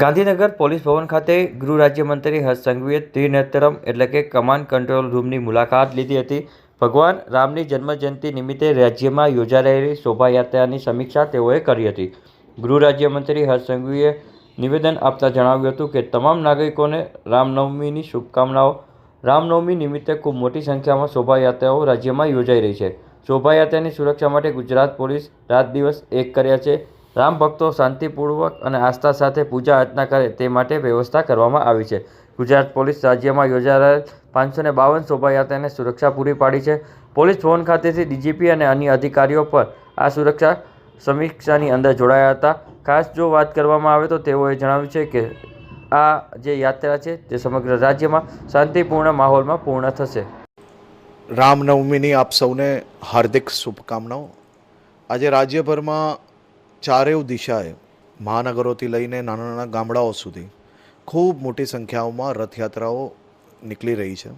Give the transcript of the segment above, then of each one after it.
Gandhinagar police ભવન ખાતે ગૃહ રાજ્યમંત્રી હર્ષ સંઘવીએ ત્રિનેત્રમ એટલે કે કમાન્ડ કંટ્રોલ રૂમની મુલાકાત લીધી હતી. ભગવાન રામની જન્મજયંતિ નિમિત્તે રાજ્યમાં યોજાયેલી શોભાયાત્રાની સમીક્ષા તેઓએ કરી હતી. ગૃહ રાજ્યમંત્રી હર્ષ સંઘવીએ નિવેદન આપતા જણાવ્યું હતું કે, તમામ નાગરિકોને રામનવમીની શુભકામનાઓ. રામનવમી નિમિત્તે ખૂબ મોટી સંખ્યામાં શોભાયાત્રાઓ રાજ્યમાં યોજાઈ રહી છે. શોભાયાત્રાની સુરક્ષા માટે ગુજરાત પોલીસ રાત દિવસ એક કર્યા છે. રામ ભક્તો શાંતિપૂર્વક અને આસ્થા સાથે પૂજા અર્ચના કરે તે માટે વ્યવસ્થા કરવામાં આવી છે. ગુજરાત પોલીસ રાજ્યમાં યોજાયેલ પાંચસો ને બાવન શોભાયાત્રાને સુરક્ષા પૂરી પાડી છે. પોલીસ ભવન ખાતેથી ડીજીપી અને અન્ય અધિકારીઓ પર આ સુરક્ષા સમીક્ષાની અંદર જોડાયા હતા. ખાસ જો વાત કરવામાં આવે તો તેઓએ જણાવ્યું છે કે આ જે યાત્રા છે તે સમગ્ર રાજ્યમાં શાંતિપૂર્ણ માહોલમાં પૂર્ણ થશે. રામનવમીની આપ સૌને હાર્દિક શુભકામનાઓ. આજે રાજ્યભરમાં ચારેય દિશાએ મહાનગરોથી લઈને નાના નાના ગામડાઓ સુધી ખૂબ મોટી સંખ્યાઓમાં રથયાત્રાઓ નીકળી રહી છે.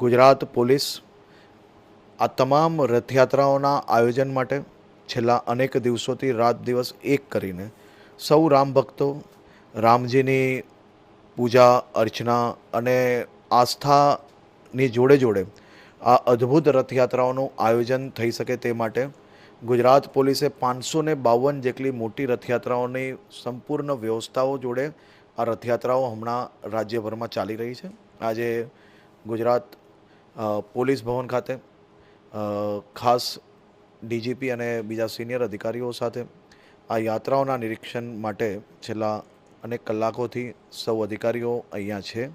ગુજરાત પોલીસ આ તમામ રથયાત્રાઓના આયોજન માટે છેલ્લા અનેક દિવસોથી રાત દિવસ એક કરીને સૌ રામ ભક્તો રામજીની પૂજા, અર્ચના અને આસ્થાની જોડે જોડે આ અદ્ભુત રથયાત્રાઓનું આયોજન થઈ શકે તે માટે ગુજરાત પોલીસે પાંચસો ને બાવન જેટલી મોટી રથયાત્રાઓની સંપૂર્ણ વ્યવસ્થાઓ જોડે આ રથયાત્રાઓ હમણાં રાજ્યભરમાં ચાલી રહી છે. આજે ગુજરાત પોલીસ ભવન ખાતે ખાસ ડીજીપી અને બીજા સિનિયર અધિકારીઓ સાથે આ યાત્રાઓના નિરીક્ષણ માટે છેલ્લા અનેક કલાકોથી સૌ અધિકારીઓ અહીંયા છે.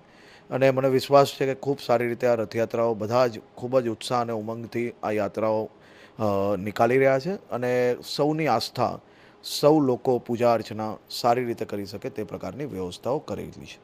અને મને વિશ્વાસ છે કે ખૂબ સારી રીતે આ રથયાત્રાઓ બધા જ ખૂબ જ ઉત્સાહ અને ઉમંગથી આ યાત્રાઓ નીકાળી રહ્યા છે અને સૌની આસ્થા, સૌ લોકો પૂજા અર્ચના સારી રીતે કરી શકે તે પ્રકારની વ્યવસ્થાઓ કરેલી છે.